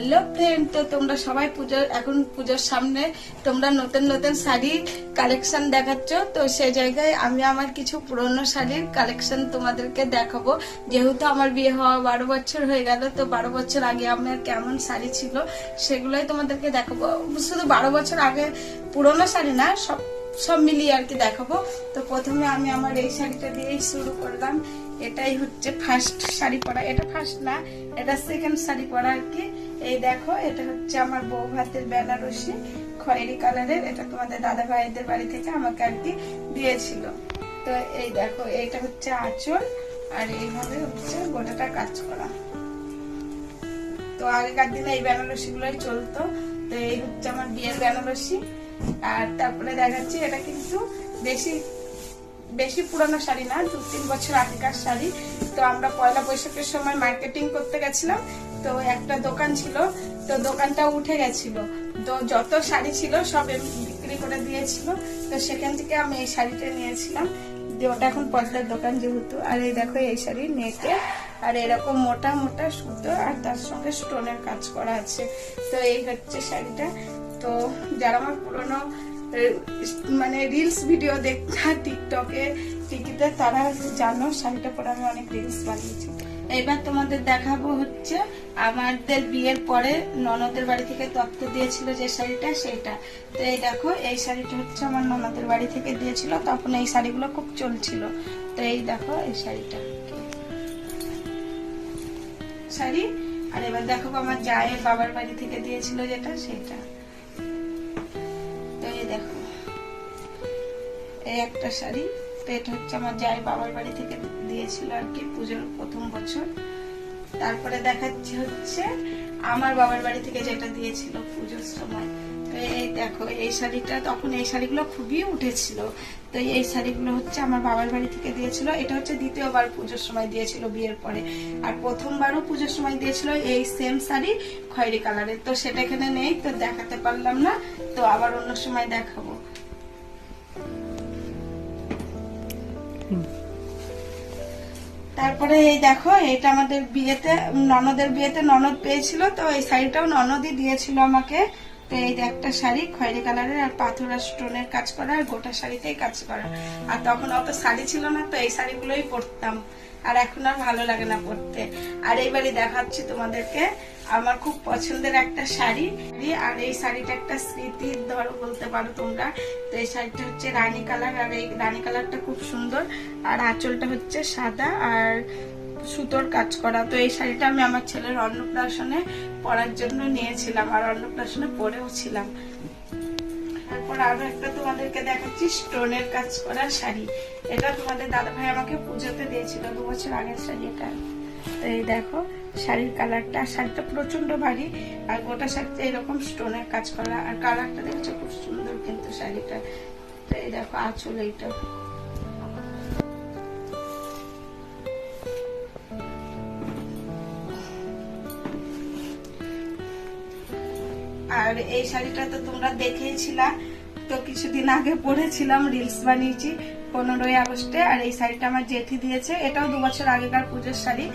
Hello friend তো তোমরা সবাই পুজো এখন পুজোর সামনে তোমরা নতুন নতুন শাড়ি কালেকশন দেখাচ্ছ। তো সেই জায়গায় আমি আমার কিছু পুরনো শাড়ির কালেকশন তোমাদেরকে দেখাবো। যেহেতু আমার বিয়ে হওয়া বারো বছর হয়ে গেল, তো বারো বছর আগে আমার কেমন শাড়ি ছিল সেগুলোই তোমাদেরকে দেখাবো। শুধু বারো বছর আগে পুরনো শাড়ি না, সব সব মিলিয়ে আর কি দেখাবো। তো প্রথমে আমি আমার এই শাড়িটা দিয়েই শুরু করলাম। এটাই হচ্ছে ফার্স্ট শাড়ি পরা। এটা ফার্স্ট না, এটা সেকেন্ড শাড়ি পরা আর কি। এই দেখো, এটা হচ্ছে আমার বউ ভাতের বেনারসি, খয়েরি কালারের। এটা তোমাদের দাদা ভাইদের বাড়ি থেকে আমাকে আর কি দিয়েছিল। তো এই দেখো, এইটা হচ্ছে আঁচল, আর এইভাবে হচ্ছে গোটাটা কাজ করা। তো আগেকার দিনে এই বেনারসি গুলোই চলতো। তো এই হচ্ছে আমার বিয়ের বেনারসি। আর তারপরে দেখাচ্ছি, এটা কিন্তু বেশি বেশি পুরানো শাড়ি না দু তিন বছর আগেকার শাড়ি। তো আমরা পয়লা বৈশাখের সময় মার্কেটিং করতে গেছিলাম। তো একটা দোকান ছিল, তো দোকানটা উঠে গেছিল। তো যত শাড়ি ছিল সব বিক্রি করে দিয়েছিল, তো সেখান থেকে আমি এই শাড়িটা নিয়েছিলাম। যে ওটা এখন পর্দার দোকান যেহেতু, আর এই দেখো এই শাড়ি নেটে আর এরকম মোটা মোটা সুতো, আর তার সঙ্গে স্টোনের কাজ করা আছে। তো এই হচ্ছে শাড়িটা। তো যারা আমার পুরনো মানে রিলস ভিডিও দেখতা টিকটকে টিকিতে, তারা জানো শাড়িটা পরে আমি অনেক রিলস বানিয়েছি। এবার তোমাদের দেখাবো হচ্ছে আমাদের বিয়ের পরে ননদের বাড়ি থেকে তত্ত্ব দিয়েছিল যে শাড়িটা সেটা তো এই দেখো, এই শাড়িটা হচ্ছে আমার ননদের বাড়ি থেকে দিয়েছিল, তখন এই শাড়িগুলো খুব চলছিল। তো এই দেখো, এই শাড়িটা। শাড়ি? আর এবার দেখো আমার জায়ের বাবার বাড়ি থেকে দিয়েছিল যেটা সেটা তো এই দেখো, এই একটা শাড়ি। তো এটা হচ্ছে আমার যাই বাবার বাড়ি থেকে দিয়েছিল আর কি পুজোর প্রথম বছর। তারপরে দেখাচ্ছি হচ্ছে আমার বাবার বাড়ি থেকে যেটা দিয়েছিল পুজোর সময়। তো এই দেখো, এই শাড়িটা তখন এই শাড়িগুলো খুবই উঠেছিল। তো এই শাড়িগুলো হচ্ছে আমার বাবার বাড়ি থেকে দিয়েছিল। এটা হচ্ছে দ্বিতীয়বার পুজোর সময় দিয়েছিল বিয়ের পরে। আর প্রথমবারও পুজোর সময় দিয়েছিল এই সেম শাড়ি খয়েরি কালারের। তো সেটা এখানে নেই, তো দেখাতে পারলাম না। তো আবার অন্য সময় দেখাবো। তারপরে এই দেখো, এটা আমাদের বিয়েতে, ননদের বিয়েতে ননদ পেয়েছিল, তো এই শাড়িটাও ননদই দিয়েছিল আমাকে। এই একটা শাড়ি খয়েরি কালারের আর পাথর আর স্টোনের কাজ করা আর গোটা শাড়িতেই কাজ করা। আর তখন অত শাড়ি ছিল না তো এই শাড়িগুলোই পরতাম। আর এখন আর ভালো লাগে না পরতে। আর এইবারই দেখাচ্ছি তোমাদেরকে। আমার খুব পছন্দের একটা শাড়ি। আর এই শাড়িটা একটা স্মৃতির ধরো বলতে পারো তোমরা। তো এই শাড়িটা হচ্ছে রানী কালার। আর এই রানী কালারটা খুব সুন্দর। আর আঁচলটা হচ্ছে সাদা। আর সুতোর কাজ করা। তো এই শাড়িটা আমি আমার ছেলের অন্নপ্রাশনে পরার জন্য নিয়েছিলাম আর অন্নপ্রাশনে পরেও ছিলাম। তারপর আরও একটা তোমাদেরকে দেখাচ্ছি, স্টোনের কাজ করা শাড়ি। এটা তোমাদের দাদা ভাই আমাকে পুজোতে দিয়েছিল দু বছর আগের শাড়ি এটা। এই দেখো, শাড়ির কালারটা, শাড়িটা প্রচণ্ড ভারী আর গোটা শাড়িতে এরকম স্টোনের কাজ করা। আর কালারটা দেখছ, খুব সুন্দর কিন্তু শাড়িটা। এই দেখো, আঁচল এইটা। আর এই শাড়িটা তো তোমরা দেখেইছিলা। তো কিছুদিন আগে পরেছিলাম রিলস বানিয়েছি পনেরোই আগস্টে, আর এই শাড়িটা আমার জেঠি দিয়েছে। এটাও দু বছর আগেকার পুজোর শাড়ি।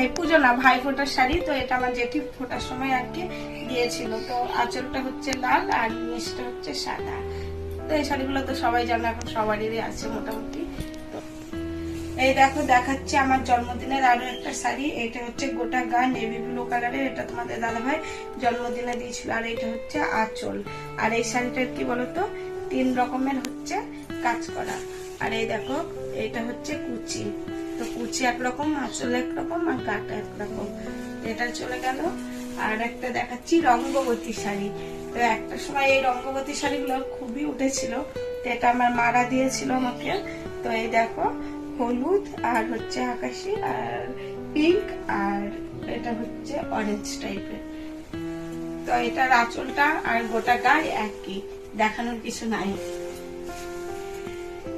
এই পুজো না, ভাই ফোটার শাড়ি, তো এটা আমার জেঠি ফোটার সময় আর কি দিয়েছিল। তো আঁচলটা হচ্ছে লাল আর নিচটা হচ্ছে সাদা। তো এই শাড়িগুলো তো সবাই জানো, এখন সবারই আছে মোটামুটি। এই দেখো, দেখাচ্ছি আমার জন্মদিনের আরও একটা শাড়ি। এটা হচ্ছে গোটা গা নেভি ব্লু কালারের এটা তোমাদের দাদা ভাই জন্মদিনে দিয়েছিল। আর এটা হচ্ছে আঁচল। আর এই শাড়িটার কি বলতো? তিন রকমের হচ্ছে কাজ করা। আর এই দেখো, এটা হচ্ছে কুচি। তো কুচি একরকম, আঁচল একরকম, আর গাটা একরকম। এটা চলে গেল। আর একটা দেখাচ্ছি রঙ্গবতী শাড়ি। তো একটা সময় এই রঙ্গবতী শাড়িগুলো খুবই উঠেছিল। তো এটা আমার মারা দিয়েছিল আমাকে। তো এই দেখো হলুদ, আর হচ্ছে আকাশি, আর পিঙ্ক আর এটা হচ্ছে অরেঞ্জ টাইপের তো এটার আঁচলটা আর গোটা গায়ে একই, দেখানোর কিছু নাই।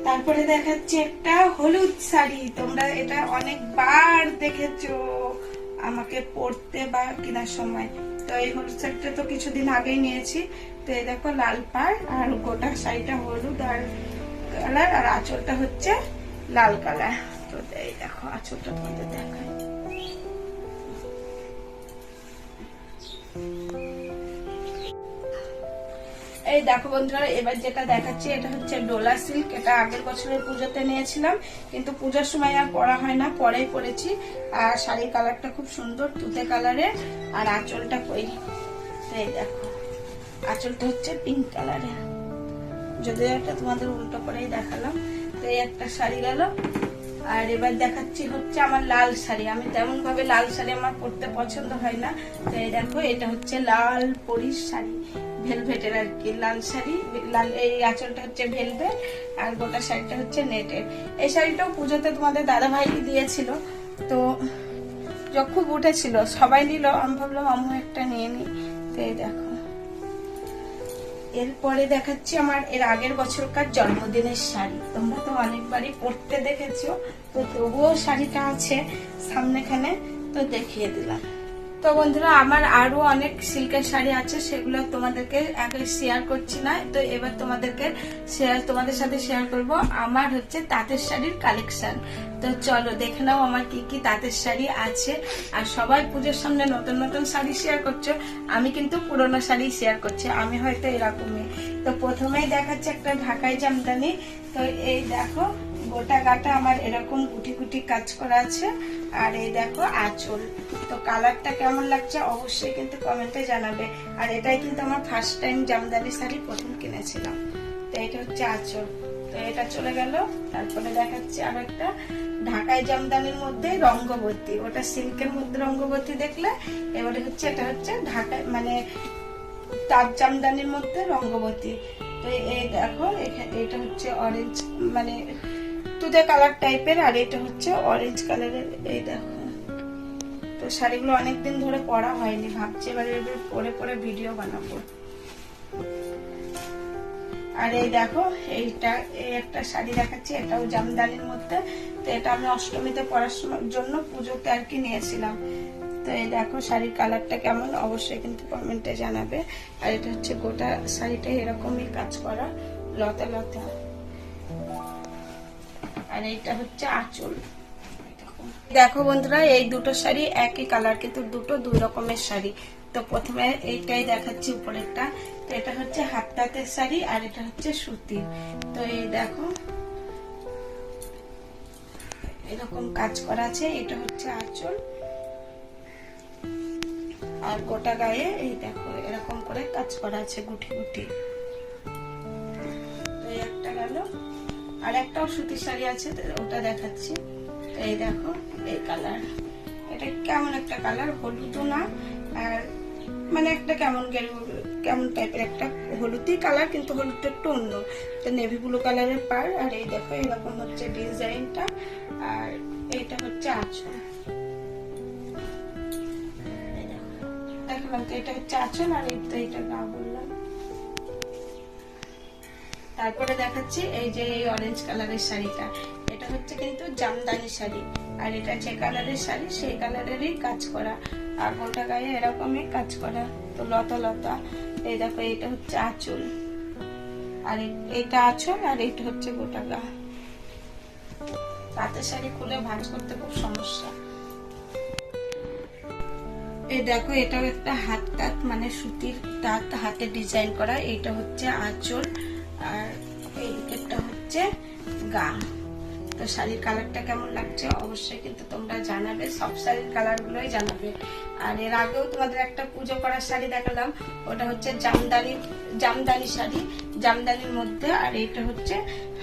তারপরে দেখাচ্ছে একটা হলুদ শাড়ি। তোমরা এটা অনেকবার দেখেছ আমাকে পরতে বা কেনার সময়। তো এই হলুদ শাড়িটা তো কিছুদিন আগেই নিয়েছি। তো এই দেখো লাল পাড় আর গোটা শাড়িটা হলুদ আর কালার আর আঁচলটা হচ্ছে লাল কালার। তো এই দেখো, আঁচলটা তোমাদের দেখায় এই দেখো বন্ধুরা, এবার যেটা দেখাচ্ছি, এটা হচ্ছে ডোলা সিল্ক। এটা আগের বছরের পুজোতে নিয়েছিলাম, কিন্তু পুজোর সময় আর পরা হয় না, পরেই পরেছি। আর শাড়ির কালারটা খুব সুন্দর, তুতে কালারের। আর আঁচলটা কই? এই দেখো, আঁচলটা হচ্ছে পিঙ্ক কালারের। যদিও একটা তোমাদের উল্টো করেই দেখালাম তো এই একটা শাড়ি গেল। আর এবার দেখাচ্ছি হচ্ছে আমার লাল শাড়ি। আমি তেমন ভাবে লাল শাড়ি আমার পরতে পছন্দ হয় না। তো এই দেখো, এটা হচ্ছে লাল পরির শাড়ি, ভেলভেটের আর কি, লাল শাড়ি, লাল এই আঁচলটা হচ্ছে ভেলভেট, আর গোটা শাড়িটা হচ্ছে নেটের। এই শাড়িটাও পুজোতে তোমাদের দাদা ভাই দিয়েছিল। তো যখন উঠেছিল, সবাই নিল। আমি ভাবলাম আমিও একটা নিয়ে নিই। তো এই দেখো। এরপরে দেখাচ্ছি আমার এর আগের বছরকার জন্মদিনের শাড়ি। তোমরা তো অনেকবারই পরতে দেখেছ, তো তবুও শাড়িটা আছে সামনেখানে, তো দেখিয়ে দিলাম। তো বন্ধুরা, আমার আরও অনেক সিল্কের শাড়ি আছে, সেগুলো তোমাদেরকে আগে শেয়ার করছি না। তো এবার তোমাদেরকে শেয়ার তোমাদের সাথে শেয়ার করব। আমার হচ্ছে তাঁতের শাড়ির কালেকশন তো চলো, দেখে নাও আমার কি কি তাঁতের শাড়ি আছে। আর সবাই পুজোর সামনে নতুন নতুন শাড়ি শেয়ার করছ। আমি কিন্তু পুরোনো শাড়ি শেয়ার করছি, আমি হয়তো এরকমই। তো প্রথমেই দেখাচ্ছে একটা ঢাকাই জামদানি। তো এই দেখো গোটা গাটা আমার এরকম গুটি গুটি কাজ করা আছে। আর এই দেখো আঁচল। তো কালারটা কেমন লাগছে অবশ্যই কিন্তু কমেন্টে জানাবে। আর এটাই কিন্তু আমার ফার্স্ট টাইম জামদানি শাড়ি প্রথম কিনেছিলাম। তো এটা হচ্ছে আঁচল। তো এটা চলে গেল। তারপরে দেখাচ্ছি আর একটা। ঢাকায় জামদানির মধ্যে রঙ্গবতী। ওটা সিল্কের মধ্যে রঙ্গবতী দেখলে এবারে হচ্ছে এটা হচ্ছে ঢাকায় মানে তাঁত জামদানির মধ্যে রঙ্গবতী। তো এই দেখো এটা হচ্ছে অরেঞ্জ মানে তুতে কালার টাইপের আর এটা হচ্ছে অরেঞ্জ কালারের এই দেখো। তো শাড়িগুলো অনেকদিন ধরে পরা হয়নি, ভাবছি এবারে পরে পরে ভিডিও বানাবো। আর এই দেখো, এইটা, এই একটা শাড়ি দেখাচ্ছি, এটাও জামদানির মধ্যে। তো এটা আমি অষ্টমীতে সময়- জন্য পুজোতে আর কি নিয়েছিলাম। তো এই দেখো শাড়ির কালারটা কেমন, অবশ্যই কিন্তু কমেন্টে জানাবে। আর এটা হচ্ছে গোটা শাড়িটা এরকমই কাজ করা, লতা লতা। আর এইটা হচ্ছে আঁচল। দেখো বন্ধুরা, এই দুটো শাড়ি একই কালার কিন্তু দুটো দুই রকমের শাড়ি। তো প্রথমে এইটাই দেখাচ্ছি উপরেরটা। তো এটা হচ্ছে হাততাতের শাড়ি আর এটা হচ্ছে সুতির তো এই দেখো, এরকম কাজ করা আছে। এটা হচ্ছে আঁচল। আর গোটা গায়ে এই দেখো, এরকম করে কাজ করা আছে গুটি গুটি। আর একটাও সুতির শাড়ি আছে ওটা দেখাচ্ছি। এই দেখো, এই কালার। এটা কেমন একটা কালার, হলুদও না, আর মানে একটা কেমন কেমন টাইপের একটা হলুদই কালার, কিন্তু হলুদটা একটু অন্য। তো নেভি ব্লু কালারের পার, আর এই দেখো, এরকম হচ্ছে ডিজাইনটা, আর এইটা হচ্ছে আঁচল। দেখলাম তো এটা হচ্ছে আঁচল, আর এইটা গা বললাম। তারপরে দেখাচ্ছি এই যে এই অরেঞ্জ কালারের শাড়িটা। এটা হচ্ছে কিন্তু জামদানি শাড়ি। আর এটা যে কালারের শাড়ি, সেই কালারেরই কাজ করা। আর গোটা গায়ে এরকমই কাজ করা। তো লতা লতা। এই দেখো এটা হচ্ছে আঁচল। আর এটা আঁচল আর এটা হচ্ছে গোটা গা। তাঁতের শাড়ি খুলে ভাঁজ করতে খুব সমস্যা। এই দেখো, এটাও একটা হাত তাঁত মানে সুতির তাঁত হাতে ডিজাইন করা। এটা হচ্ছে আঁচল। আর এই এটা হচ্ছে গা। তো শাড়ির কালারটা কেমন লাগছে অবশ্যই কিন্তু তোমরা জানাবে। সব শাড়ির কালার গুলোই জানাবে। আর এর আগেও তোমাদের একটা পুজো করার শাড়ি দেখালাম। ওটা হচ্ছে জামদানি জামদানি শাড়ি। জামদানির মধ্যে আর এটা হচ্ছে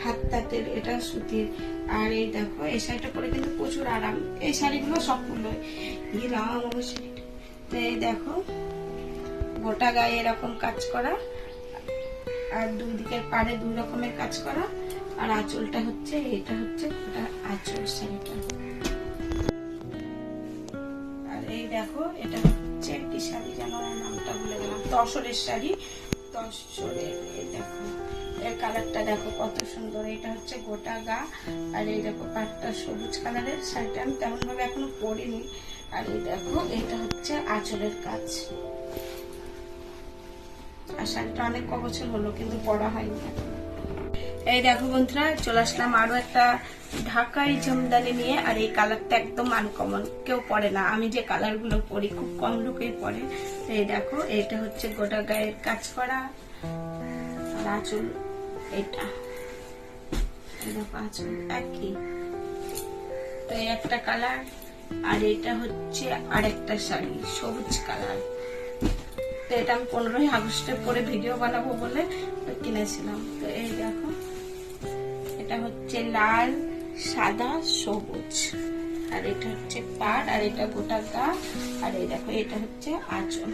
হাত তাঁতের, এটা সুতির। আর এই দেখো, এই শাড়িটা পরে কিন্তু প্রচুর আরাম। এই শাড়িগুলো সবগুলোই এই রাম অবশ্যই। তো এই দেখো, গোটা গায়ে এরকম কাজ করা। আর দুই দিকের পাড়ে দুই রকমের কাজ করা। আর আঁচলটা হচ্ছে, এটা হচ্ছে গোটা আঁচল শাড়িটা। আর এই দেখো, এটা হচ্ছে একটি শাড়ি যেন নামটা ভুলে গেলাম। তসরের শাড়ি। তসরের, এই দেখো, এর কালারটা দেখো কত সুন্দর। এটা হচ্ছে গোটা গা। আর এই দেখো পাটটা সবুজ কালারের। শাড়িটা আমি তেমন ভাবে এখনও পরিনি। আর এই দেখো, এটা হচ্ছে আঁচলের কাজ। আর শাড়িটা অনেক ক বছর হলো, কিন্তু পরা হয়নি এই দেখো বন্ধুরা, চলে আসলাম আরও একটা ঢাকাই জামদানি নিয়ে, আর এই কালারটা একদম আনকমন কেউ পরে না। আমি যে কালারগুলো পরি, খুব কম লোকেই পরে। এই দেখো, এটা হচ্ছে গোটা গায়ের কাজ করা, আর আঁচল এটা। আঁচল একই। তো এই একটা কালার, আর এটা হচ্ছে আরেকটা শাড়ি, সবুজ কালার। তো এটা আমি পনেরোই আগস্টে পরে ভিডিও বানাবো বলে কিনেছিলাম। তো এই দেখো, এটা হচ্ছে লাল, সাদা, সবুজ। আর এটা হচ্ছে পাট আর এটা গোটা গা। আর এই দেখো, এটা হচ্ছে আঁচল।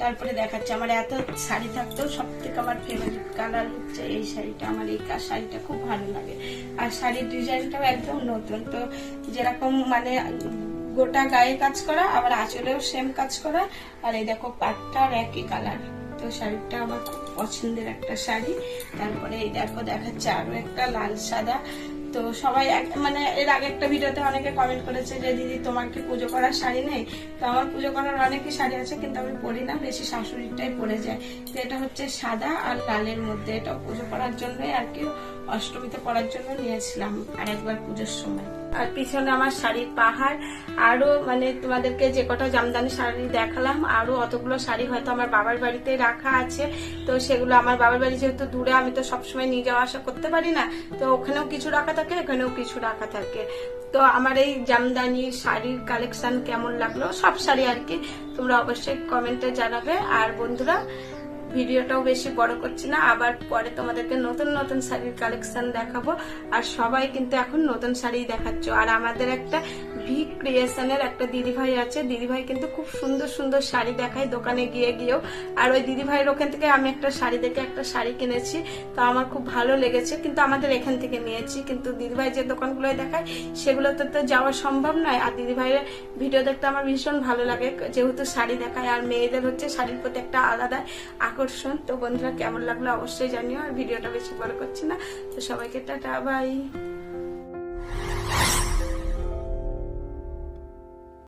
তারপরে দেখাচ্ছে, আমার এত শাড়ি থাকতেও সব থেকে আমার ফেভারিট কালার হচ্ছে এই শাড়িটা। আমার এই শাড়িটা খুব ভালো লাগে। আর শাড়ির ডিজাইনটাও একদম নতুন। তো যেরকম মানে গোটা গায়ে কাজ করা, আবার আঁচলেও সেম কাজ করা। আর এই দেখো পাটটার একই কালার তো শাড়িটা আমার খুব পছন্দের একটা শাড়ি। তারপরে এই দেখো দেখাচ্ছে আরও একটা লাল সাদা। তো সবাই এক- মানে এর আগে একটা ভিডিওতে অনেকে কমেন্ট করেছে যে, দিদি, তোমার কি পুজো করার শাড়ি নেই? তো আমার পুজো করার অনেকই শাড়ি আছে, কিন্তু আমি পরি না, বেশি শাশুড়িটাই পরে যায় তো এটা হচ্ছে সাদা আর লালের মধ্যে। এটা পুজো করার জন্যই আর কি অষ্টমীতে পরার জন্য নিয়েছিলাম আর একবার পুজোর সময়। আর পিছনে আমার শাড়ির পাহাড়। আরও মানে তোমাদেরকে যে কটা জামদানি শাড়ি দেখালাম, আরও অতগুলো শাড়ি হয়তো আমার বাবার বাড়িতে রাখা আছে। তো সেগুলো আমার বাবার বাড়ি যেহেতু দূরে, আমি তো সবসময় নিয়ে যাওয়া আসা করতে পারি না। তো ওখানেও কিছু রাখা থাকে, এখানেও কিছু রাখা থাকে। তো আমার এই জামদানি শাড়ির কালেকশন কেমন লাগল? সব শাড়ি আর কি তোমরা অবশ্যই কমেন্টে জানাবে। আর বন্ধুরা ভিডিওটাও বেশি বড় করছি না, আবার পরে তোমাদেরকে নতুন নতুন শাড়ির কালেকশন দেখাবো। আর সবাই কিন্তু এখন নতুন শাড়ি দেখাচ্ছ। আর আমাদের একটা ভি ক্রিয়েশনের একটা দিদিভাই আছে। দিদিভাই কিন্তু খুব সুন্দর সুন্দর শাড়ি দেখায় দোকানে গিয়ে গিয়েও। আর ওই দিদিভাইয়ের ওখান থেকে আমি একটা শাড়ি দেখে একটা শাড়ি কিনেছি। তো আমার খুব ভালো লেগেছে, কিন্তু আমাদের এখান থেকে নিয়েছি। কিন্তু দিদিভাই যে দোকানগুলোয় দেখায়, সেগুলোতে তো যাওয়া সম্ভব নয়। আর দিদিভাইয়ের ভিডিও দেখতে আমার ভীষণ ভালো লাগে। যেহেতু শাড়ি দেখায়, আর মেয়েদের হচ্ছে শাড়ির প্রতি একটা আলাদা আকর্ষণ তো বন্ধুরা, কেমন লাগল অবশ্যই জানিও, আর ভিডিওটা বেশি বড় করছি না। তো সবাইকে টাটা, বাই।